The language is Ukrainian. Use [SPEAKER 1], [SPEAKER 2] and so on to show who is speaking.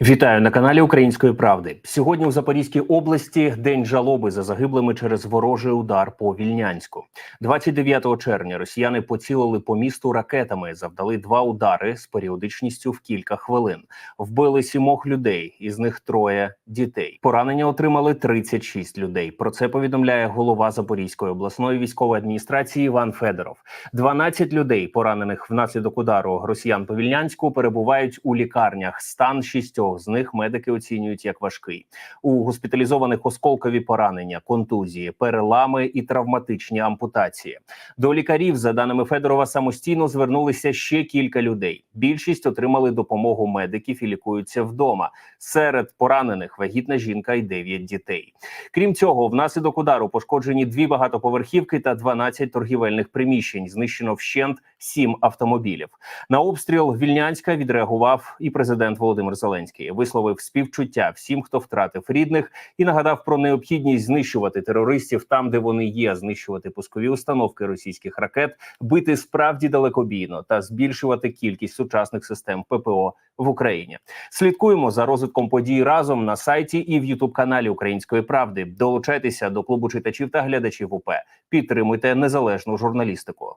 [SPEAKER 1] Вітаю на каналі Української правди. Сьогодні у Запорізькій області день жалоби за загиблими через ворожий удар по Вільнянську. 29 червня росіяни поцілили по місту ракетами, завдали два удари з періодичністю в кілька хвилин. Вбили сімох людей, із них троє дітей. Поранення отримали 36 людей. Про це повідомляє голова Запорізької обласної військової адміністрації Іван Федоров. 12 людей, поранених внаслідок удару росіян по Вільнянську, перебувають у лікарнях. Стан шістьох з них медики оцінюють як важкий. У госпіталізованих осколкові поранення, контузії, перелами і травматичні ампутації. До лікарів, за даними Федорова, самостійно звернулися ще кілька людей. Більшість отримали допомогу медиків і лікуються вдома. Серед поранених вагітна жінка і 9 дітей. Крім цього, внаслідок удару пошкоджені дві багатоповерхівки та 12 торгівельних приміщень. Знищено вщент 7 автомобілів. На обстріл Вільнянська відреагував і президент Володимир Зеленський. Висловив співчуття всім, хто втратив рідних, і нагадав про необхідність знищувати терористів там, де вони є, знищувати пускові установки російських ракет, бити справді далекобійно та збільшувати кількість сучасних систем ППО в Україні. Слідкуємо за розвитком подій разом на сайті і в Ютуб каналі Української правди. Долучайтеся до клубу читачів та глядачів УП. Підтримуйте незалежну журналістику.